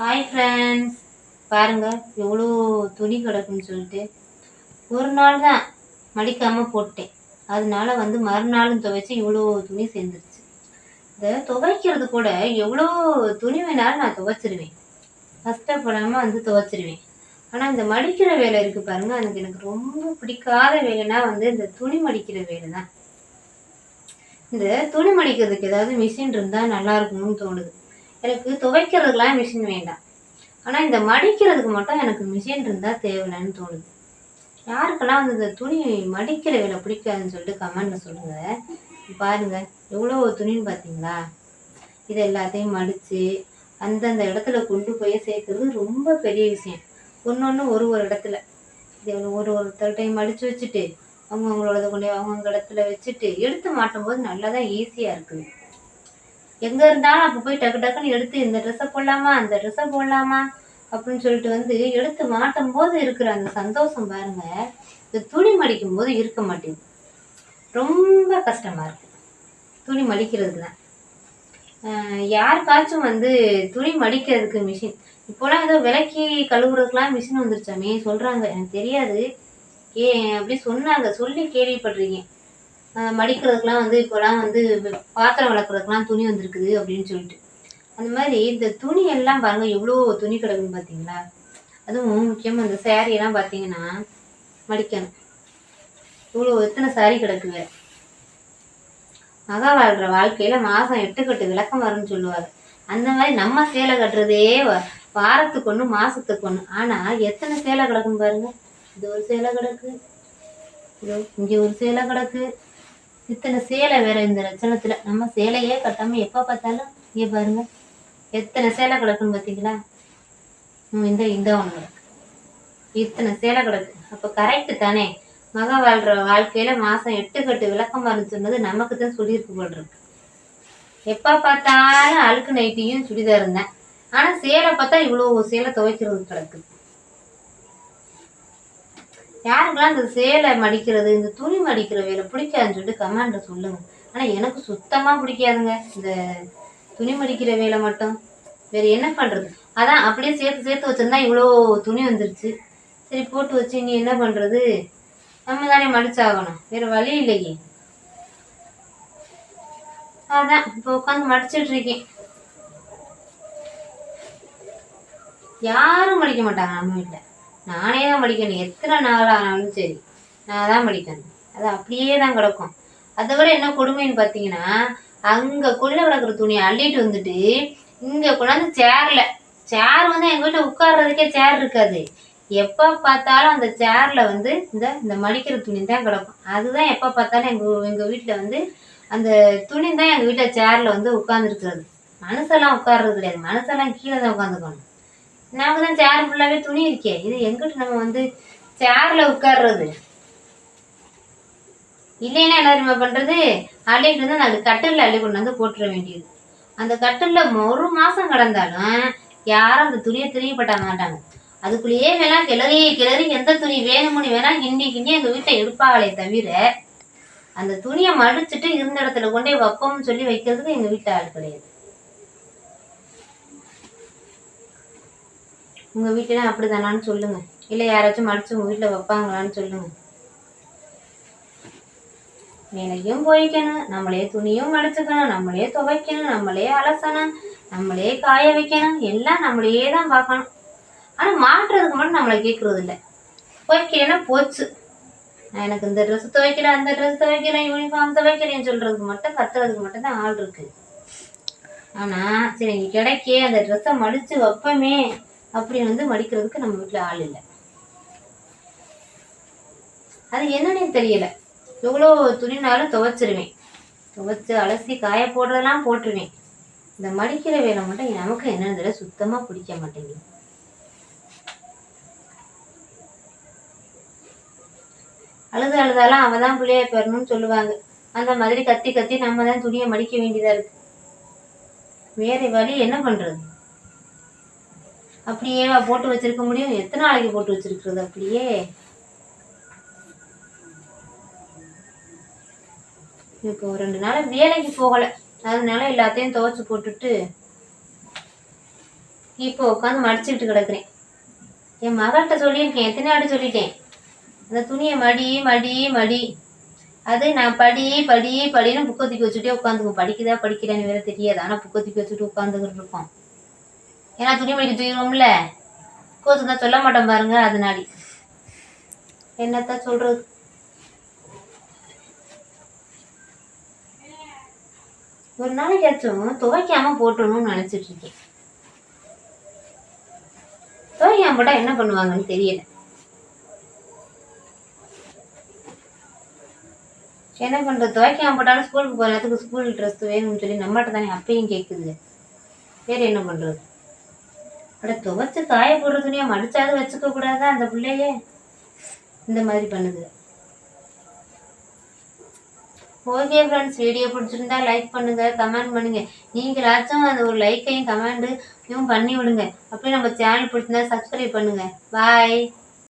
Hi friends பாருங்கள் எவ்வளோ துணி கிடக்குன்னு சொல்லிட்டு. ஒரு நாள் தான் மடிக்காமல் போட்டேன். அதனால வந்து மறுநாளும் துவைச்சி இவ்வளோ துணி சேர்ந்துருச்சு. இதை துவைக்கிறது கூட எவ்வளோ துணி வேணாலும் நான் துவைச்சிருவேன். கஷ்டப்படாமல் வந்து துவைச்சிருவேன். ஆனால் இந்த மடிக்கிற வேலை இருக்குது பாருங்கள் அதுக்கு எனக்கு ரொம்ப பிடிக்காத வேலைனா வந்து இந்த துணி மடிக்கிற வேலை தான். இந்த துணி மடிக்கிறதுக்கு ஏதாவது மிஷின் இருந்தால் நல்லாயிருக்கும்னு தோணுது. எனக்கு துவைக்கிறதுக்கெலாம் மிஷின் வேண்டாம். ஆனால் இந்த மடிக்கிறதுக்கு மட்டும் எனக்கு மிஷின் இருந்தால் தேவையில்லைன்னு தோணுது. யாருக்கெல்லாம் வந்து இந்த துணி மடிக்கிற வேலை பிடிக்காதுன்னு சொல்லிட்டு கமெண்ட்டில் சொல்லுங்கள் பாருங்கள் எவ்வளோ துணின்னு பார்த்தீங்களா இது எல்லாத்தையும் மடித்து அந்தந்த இடத்துல கொண்டு போய் சேர்க்கறது ரொம்ப பெரிய விஷயம். ஒன்று ஒன்று ஒரு ஒரு இடத்துல. இது ஒரு ஒருத்தர்கிட்டையும் மடித்து வச்சுட்டு அவங்கவுங்களோட கொண்டு அவங்கவுங்க இடத்துல வச்சுட்டு எடுத்து மாட்டும் போது நல்லா தான் ஈஸியாக இருக்குது. எங்கே இருந்தாலும் அப்போ போய் டக்கு டக்குன்னு எடுத்து இந்த ட்ரெஸ்ஸை போடலாமா? அந்த ட்ரெஸ்ஸை போடலாமா? அப்படின்னு சொல்லிட்டு வந்து எடுத்து மாட்டும் போது இருக்கிற அந்த சந்தோஷம் பாருங்க இந்த துணி மடிக்கும் போது இருக்க மாட்டேங்குது. ரொம்ப கஷ்டமா இருக்கு. துணி மடிக்கிறதுக்கு தான் யாருக்காச்சும் வந்து துணி மடிக்கிறதுக்கு மிஷின் இப்போலாம் ஏதோ விலக்கி கழுவுறதுக்குலாம் மிஷின் வந்துருச்சாமே சொல்றாங்க. எனக்கு தெரியாது. ஏ அப்படி சொன்னாங்க சொல்லி கேள்விப்பட்டிருக்கேன். மடிக்கிறதுக்கெலாம் வந்து இப்போலாம் வந்து பாத்திரம் விளக்குறதுக்குலாம் துணி வந்திருக்குது அப்படின்னு சொல்லிட்டு. அந்த மாதிரி இந்த துணி எல்லாம் பாருங்க எவ்வளோ துணி கிடக்குன்னு பார்த்தீங்களா? அதுவும் முக்கியமாக இந்த saree எல்லாம் பார்த்தீங்கன்னா மடிக்கணும். இவ்வளோ எத்தனை சாரி கிடக்குங்க மகா வாழ்கிற வாழ்க்கையில மாதம் எட்டு கட்டு விளக்கம் வரும்னு சொல்லுவாங்க. அந்த மாதிரி நம்ம சேலை கட்டுறதே வ- வாரத்துக்கு ஒன்று மாதத்துக்கு ஒன்று ஆனால் எத்தனை சேலை கிடக்குன்னு பாருங்க? இது ஒரு சேலை கிடக்கு. இங்கே ஒரு சேலை கிடக்கு. இத்தனை சேலை வேற இந்த லட்சணத்துல. நம்ம சேலையே கட்டாம எப்ப பார்த்தாலும் இங்க பாருங்க. எத்தனை சேலை கிடக்குன்னு பார்த்தீங்களா? இந்த இந்த ஒண்ணு இத்தனை சேலை கிடக்கு. அப்ப கரெக்டு தானே? மக வாழ்ற வாழ்க்கையில மாசம் எட்டு கட்டு விளக்கம் சொன்னது நமக்கு தான் சொல்லியிருக்கு போல் இருக்கு. எப்ப பார்த்தாலும் அழுக்கு நைட்டியும் சுடிதார் இருந்தேன் ஆனா சேலை பார்த்தா இவ்வளவு சேலை துவைக்கிறது கிடக்கு. யாருக்கெல்லாம் இந்த சேலை மடிக்கிறது இந்த துணி மடிக்கிற வேலை பிடிக்காதுன்னு சொல்லிட்டு கமெண்ட்ல சொல்லுங்க. ஆனால் எனக்கு சுத்தமாக பிடிக்காதுங்க. இந்த துணி மடிக்கிற வேலை மட்டும். வேறு என்ன பண்ணுறது அதான் அப்படியே சேர்த்து சேர்த்து வச்சிருந்தா இவ்வளோ துணி வந்துருச்சு. சரி போட்டு வச்சு நீ என்ன பண்ணுறது நம்ம தானே மடிச்சாகணும். வேறு வழி இல்லையே. அதான் இப்போ உட்காந்து மடிச்சிட்டு இருக்கேன். யாரும் மடிக்க மாட்டாங்க நம்ம வீட்டில் நானே தான் மடிக்கணும். எத்தனை நாள் ஆனாலும் சரி நான் தான் மடிக்கணும். அது அப்படியே தான் கிடக்கும். அதை விட என்ன கொடுமைன்னு பார்த்தீங்கன்னா அங்கே கொள்ள கிடக்குற துணியை அள்ளிட்டு வந்துட்டு இங்கே கொண்டாந்து சேரில் சேர் வந்து எங்கள் வீட்டில் உட்கார்றதுக்கே சேர் இருக்காது. எப்போ பார்த்தாலும் அந்த சேரில் வந்து இந்த இந்த மடிக்கிற துணி தான் கிடக்கும். அதுதான் எப்போ பார்த்தாலும் எங்கள் எங்கள் வீட்டில் வந்து அந்த துணி தான் எங்கள் வீட்டில் சேரில் வந்து உட்காந்துருக்கிறது மனசெல்லாம் உட்கார்றது கிடையாது. மனசெல்லாம் கீழே தான் உட்காந்துக்கணும் நமக்கு தான் சேர் ஃபுல்லாகவே துணி இருக்கே. இது எங்கிட்ட நம்ம வந்து சேரில் உட்கார்றது? இல்லைன்னா என்ன தெரியுமா பண்ணுறது அள்ளிட்டு வந்து அந்த கட்டிலில் அள்ளி கொண்டு வந்து போட்டுற வேண்டியது. அந்த கட்டிலில் ஒரு மாதம் கடந்தாலும் யாரும் அந்த துணியை திரியப்பட்ட மாட்டாங்க. அதுக்குள்ளேயே வேணா கிளறி கிளறி எந்த துணி வேணும்னு வேணா கிண்டி கிண்டி எங்கள் வீட்டை எடுப்பாங்களே தவிர அந்த துணியை மடிச்சுட்டு இருந்த இடத்துல கொண்டே வைப்போம்னு சொல்லி வைக்கிறதுக்கு எங்கள் வீட்டில் ஆள் கிடையாது. உங்கள் அப்படி தானான்னு சொல்லுங்க. இல்லை யாராச்சும் மடிச்சு உங்கள் வீட்டில் வைப்பாங்களான்னு சொல்லுங்க. வேலையும் போய்க்கணும் நம்மளே துணியும் மடிச்சுக்கணும் நம்மளே துவைக்கணும் நம்மளே அலசணும் நம்மளே காய வைக்கணும் எல்லாம் நம்மளையே தான் பார்க்கணும். ஆனால் மாட்டுறதுக்கு மட்டும் நம்மளை கேட்குறது இல்லை. துவைக்கலைன்னா போச்சு. நான் எனக்கு இந்த ட்ரெஸ் துவைக்கிறேன் அந்த ட்ரெஸ் துவைக்கிறேன் யூனிஃபார்ம் துவைக்கிறேன்னு சொல்கிறதுக்கு மட்டும் கத்துறதுக்கு மட்டும் தான் ஆள் இருக்கு. ஆனால் சரி கிடைக்கே அந்த ட்ரெஸ்ஸை மடித்து வைப்போமே. அப்படின்னு வந்து மடிக்கிறதுக்கு நம்ம வீட்டில் ஆள் இல்லை. அது என்னன்னு தெரியல. எவ்வளோ துணினாலும் துவைச்சிருவேன். துவைச்சு அலசி காய போடுறதெல்லாம் போட்டுருவேன். இந்த மடிக்கிற வேலை மட்டும் நமக்கு என்னன்னு தெரியல சுத்தமாக பிடிக்க மாட்டேங்குது. அழுது அழுதாலும் அவன் தான் பிள்ளைய பெறணும்னு சொல்லுவாங்க. அந்த மாதிரி கத்தி கத்தி நம்ம தான் துணியை மடிக்க வேண்டியதா இருக்கு. வேறு வழி என்ன பண்றது? அப்படியேவா போட்டு வச்சிருக்க முடியும். எத்தனை நாளைக்கு போட்டு வச்சிருக்கிறது அப்படியே? இப்போ ஒரு ரெண்டு நாள் வேலைக்கு போகலை. அதனால எல்லாத்தையும் துவைச்சு போட்டுட்டு இப்போ உட்காந்து மடிச்சுக்கிட்டு கிடக்குறேன். என் மகள்கிட்ட சொல்லியிருக்கேன். எத்தனை ஆடு சொல்லிட்டேன்? அந்த துணியை மடி மடி மடி. அது நான் படி படி படின்னு புக்கை தூக்கி வச்சுட்டே உட்காந்துக்கும் படிக்குதா படிக்கிறேன்னு வேற தெரியாது. ஆனால் புக்கை தூக்கி வச்சுட்டு உட்காந்துக்கிட்டு இருக்கோம். ஏன்னா துணிமணிக்கு தூக்கிடுவோம்ல. கோசு தான் சொல்ல மாட்டோம் பாருங்க அதனாடி என்னத்த சொல்றது? ஒரு நாளைக்காச்சும் துவைக்காம போட்டணும்னு நினைச்சிட்டு இருக்கேன் துவைக்காம போட்டா என்ன பண்ணுவாங்கன்னு தெரியல. என்ன பண்றது? துவைக்காம போட்டாலும் ஸ்கூலுக்கு போகிற ஸ்கூல் ட்ரெஸ் வேணும்னு சொல்லி நம்மகிட்ட தானே அப்பயும் கேட்குது வேற என்ன பண்றது? அட துவைச்சு காய போடுற துணியை மடிச்சாவது வச்சுக்க கூடாதா அந்த பிள்ளையே? இந்த மாதிரி பண்ணுது. ஓகே ஃப்ரெண்ட்ஸ் வீடியோ பிடிச்சிருந்தா லைக் பண்ணுங்க கமெண்ட் பண்ணுங்க. நீங்களாச்சும் அந்த ஒரு லைக்கையும் கமெண்ட்டையும் பண்ணி விடுங்க. அப்படியே நம்ம சேனல் பிடிச்சிருந்தா சப்ஸ்கிரைப் பண்ணுங்க. பாய்